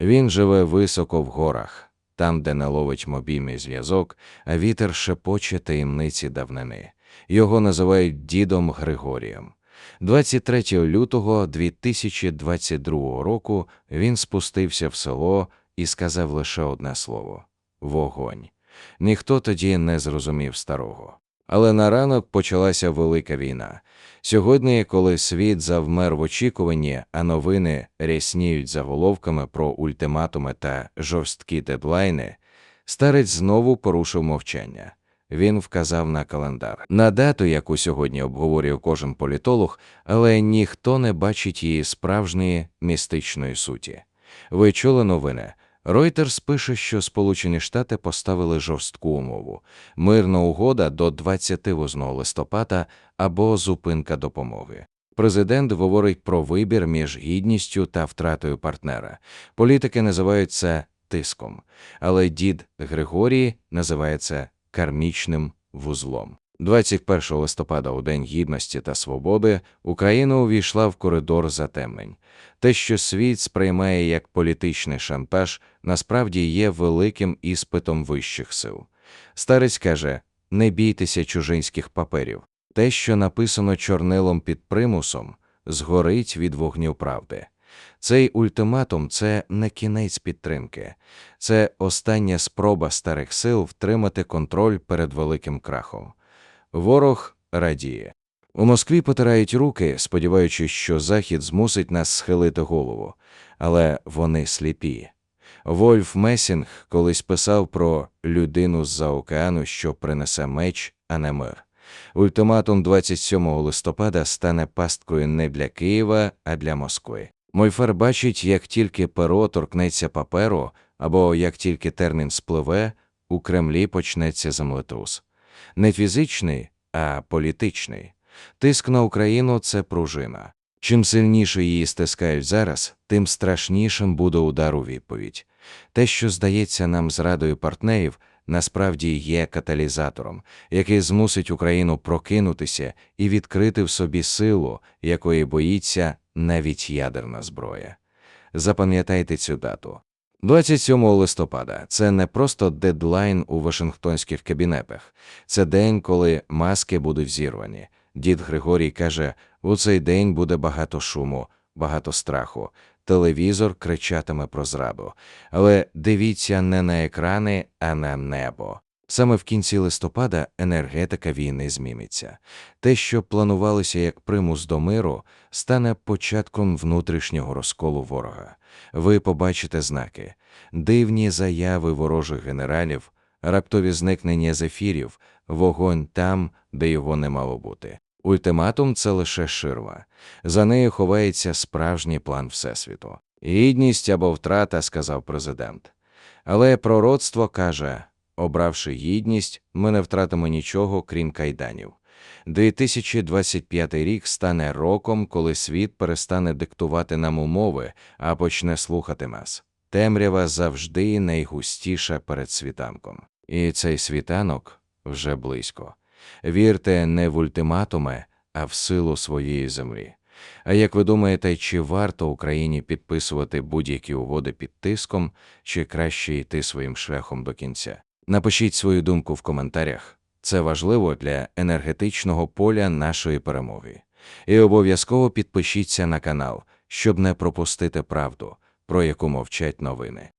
Він живе високо в горах, там, де не ловить мобільний зв'язок, а вітер шепоче таємниці давнини. Його називають дідом Григорієм. 23 лютого 2022 року він спустився в село і сказав лише одне слово вогонь. Ніхто тоді не зрозумів старого. Але на ранок почалася велика війна. Сьогодні, коли світ завмер в очікуванні, а новини рясніють заголовками про ультиматуми та жорсткі дедлайни, старець знову порушив мовчання. Він вказав на календар, на дату, яку сьогодні обговорює кожен політолог, але ніхто не бачить її справжньої містичної суті. Ви чули новини? Reuters пише, що Сполучені Штати поставили жорстку умову мирна угода до 28 листопада або зупинка допомоги. Президент говорить про вибір між гідністю та втратою партнера. Політики називають це тиском, але дід Григорій називає це кармічним вузлом. 21 листопада, у День Гідності та Свободи, Україна увійшла в коридор затемнень. Те, що світ сприймає як політичний шантаж, насправді є великим іспитом вищих сил. Старець каже: не бійтеся чужинських паперів. Те, що написано чорнилом під примусом, згорить від вогню правди. Цей ультиматум це не кінець підтримки, це остання спроба старих сил втримати контроль перед великим крахом. Ворог радіє. У Москві потирають руки, сподіваючись, що Захід змусить нас схилити голову, але вони сліпі. Вольф Месінг колись писав про людину з-за океану, що принесе меч, а не мир. Ультиматум 27 листопада стане пасткою не для Києва, а для Москви. Мойфер бачить, як тільки перо торкнеться паперу, або як тільки термін спливе, у Кремлі почнеться землетрус. Не фізичний, а політичний. Тиск на Україну це пружина. Чим сильніше її стискають зараз, тим страшнішим буде удар у відповідь. Те, що здається нам зрадою партнерів, насправді є каталізатором, який змусить Україну прокинутися і відкрити в собі силу, якої боїться навіть ядерна зброя. Запам'ятайте цю дату. 27 листопада це не просто дедлайн у Вашингтонських кабінетах, це день, коли маски будуть зірвані. Дід Григорій каже: у цей день буде багато шуму, багато страху. Телевізор кричатиме про зраду. Але дивіться не на екрани, а на небо. Саме в кінці листопада енергетика війни зміниться. Те, що планувалося як примус до миру, стане початком внутрішнього розколу ворога. Ви побачите знаки, дивні заяви ворожих генералів, раптові зникнення з ефірів, вогонь там, де його не мало бути. Ультиматум це лише ширма. За нею ховається справжній план Всесвіту. Гідність або втрата, сказав президент. Але пророцтво каже: обравши гідність, ми не втратимо нічого, крім кайданів. 2025 рік стане роком, коли світ перестане диктувати нам умови, а почне слухати нас. Темрява завжди найгустіша перед світанком. І цей світанок вже близько. Вірте не в ультиматуми, а в силу своєї землі. А як ви думаєте, чи варто Україні підписувати будь-які угоди під тиском, чи краще йти своїм шляхом до кінця? Напишіть свою думку в коментарях. Це важливо для енергетичного поля нашої перемоги. І обов'язково підпишіться на канал, щоб не пропустити правду, про яку мовчать новини.